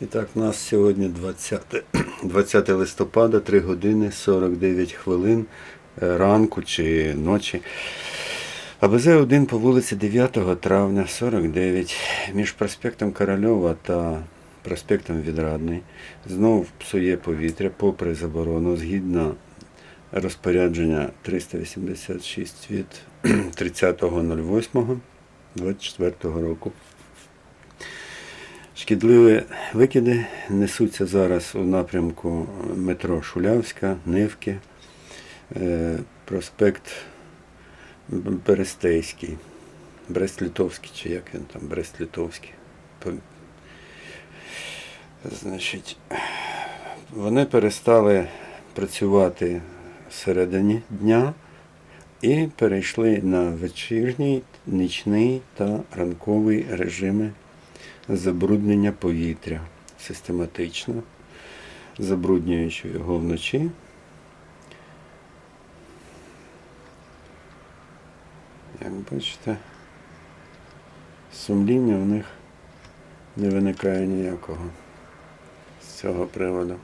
І так, у нас сьогодні 20, 20 листопада, 3 години 49 хвилин е, ранку чи ночі. АБЗ-1 по вулиці 9 травня 49 між проспектом Корольова та проспектом Відрадний знов псує повітря попри заборону згідно розпорядження 386 від 30.08.24 року. Шкідливі викиди несуться зараз у напрямку метро Шулявська, Невки, е, проспект Берестейський, Брест-Литовський, чи як він там, Брест-Литовський. Значить, вони перестали працювати всередині дня і перейшли на вечірній, нічний та ранковий режими забруднення повітря систематично, забруднюючи його вночі. Як бачите, сумління в них не виникає ніякого з цього приводу.